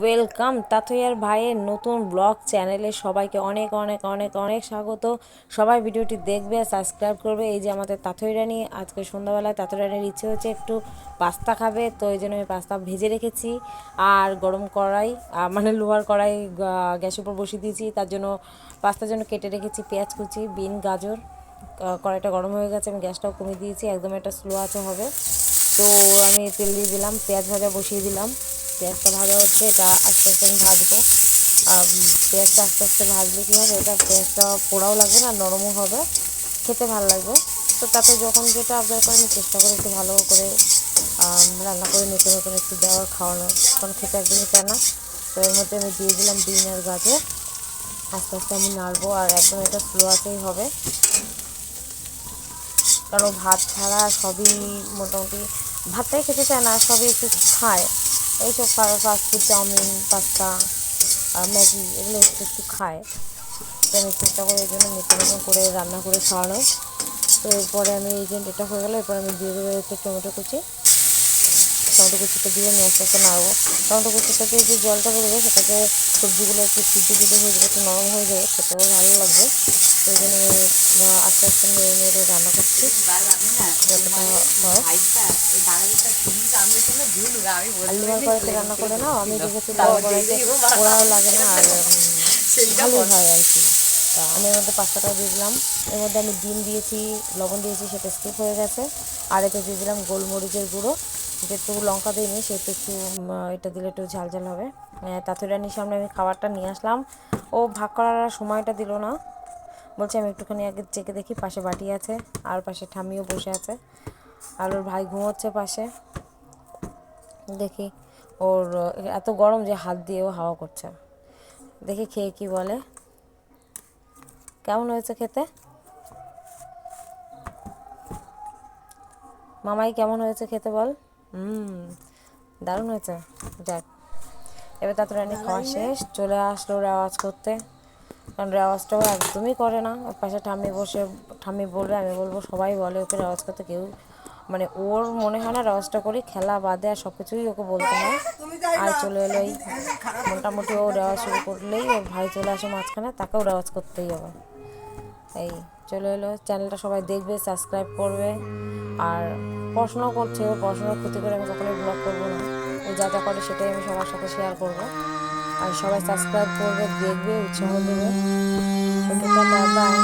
Welcome তাথইয়ার ভাইয়ের নতুন blog চ্যানেলে সবাইকে অনেক অনেক অনেক অনেক স্বাগত। সবাই ভিডিওটি দেখবে, সাবস্ক্রাইব করবে। এই যে আমাদের তাথই রানী, আজকে সন্ধ্যাবেলায় তাথই রানীর ইচ্ছে হচ্ছে একটু পাস্তা খাবে, তো এই জন্য আমি পাস্তা ভেজে রেখেছি। আর গরম কড়াই মানে লোহার কড়াই গ্যাসের উপর বসিয়ে দিয়েছি। তার জন্য পাস্তার জন্য কেটে রেখেছি পেঁয়াজ কুচি, বিন, গাজর। কড়াইটা গরম হয়ে গেছে, আমি গ্যাসটাও কমিয়ে দিয়েছি। একদম একটা স্লো আছে হবে। তো আমি তেল দিয়ে দিলাম, পেঁয়াজ ভাজা বসিয়ে দিলাম। পেঁয়াজটা ভাজা হচ্ছে, এটা আস্তে আস্তে আমি ভাজবো। পেঁয়াজটা আস্তে আস্তে ভাজলে কী হবে, এটা পেঁয়াজটা পোড়াও লাগবে না, নরমও হবে, খেতে ভালো লাগবে। তো তাতে যখন যেটা আবদার করে আমি চেষ্টা করি একটু ভালো করে রান্না করে নতুন নতুন একটু দেওয়ার খাওয়ানো কারণ খেতে একদমই চায় না। তো এর মধ্যে আমি দিয়ে দিলাম বিন আর আস্তে আস্তে আমি নাড়বো, আর একদম এটা স্লো আছেই হবে। কারণ ভাত ছাড়া সবই মোটামুটি, ভাতটাই খেতে চায় না, সবই একটু খায়। এইসব ফাস্টফুড চাউমিন পাস্তা ম্যাগি, এগুলো একটু একটু খায়। তো আমি চেষ্টা করি এই জন্য নতুন নতুন করে রান্না করে খাওয়ানো তো এরপরে আমি এই যে এটা হয়ে গেলো, এরপর আমি দিয়ে দেবো হচ্ছে টমেটো কুচি। টমেটো কুচিটা দিয়ে আমি আস্তে আস্তে নাড়বো। টমেটো কুচিটাকে যে জলটা বেরোবে সেটাকে সবজিগুলো একটু সিদ্ধ সিদ্ধ হয়ে যাবে, একটু নরম হয়ে যাবে সেটাও ভালো লাগবে। এই জন্য আমি আস্তে আস্তে নেড়ে নেড়ে রান্না করছি যতটা হয় আর লোহার কড়াইতে রান্না করে না আমি লাগে না আর কি আমি এর মধ্যে পাঁচটা দিয়ে এর মধ্যে আমি ডিম দিয়েছি লবণ দিয়েছি সেটা স্কিপ হয়ে গেছে আর এতে দিয়ে দিলাম গোলমরিচের গুঁড়ো যেহেতু লঙ্কা দিইনি সেহেতু একটু এটা দিলে একটু ঝাল ঝাল হবে তাঁতুই রানির সামনে আমি খাবারটা নিয়ে আসলাম ও ভাগ করার সময়টা দিল না বলছে আমি একটুখানি আগে চেকে দেখি, পাশে বাটি আছে আর পাশে ঠামিও বসে আছে। আর ওর ভাই ঘুমোচ্ছে পাশে। দেখি ওর এত গরম যে হাত দিয়েও হাওয়া করছে। দেখি খেয়ে কি বলে। কেমন হয়েছে খেতে? মামাই কেমন হয়েছে খেতে বল। হুম দারুণ হয়েছে। যাক এবার তাতে রানি খাওয়া শেষ। চলে আসলো রেওয়াজ করতে। কারণ রেওয়াজটাও একদমই করে না। ওর পাশে ঠাম্মি বসে ঠাম্মি বলবে আমি বলব সবাই বলে ওকে রেওয়াজ করতে। কেউ মানে ওর মনে হয় না রেওয়াজটা করি, খেলা বাদে আর সব কিছুই ওকে বলতে হয়। আর চলে এলো এই মোটামুটি ও রেওয়াজ শুরু করলেই ওর ভাই চলে আসে মাঝখানে, তাকেও রেওয়াজ করতেই হবে। এই চলে এলো, চ্যানেলটা সবাই দেখবে, সাবস্ক্রাইব করবে। আর পড়াশোনাও করছে ও, পড়াশোনার ক্ষতি করে আমি কখনোই ব্লগ করব না। ও যা যা করে সেটাই আমি সবার সাথে শেয়ার করব। আর সবাই সাবস্ক্রাইব করবে, দেখবে, উৎসাহ দেবে। বাই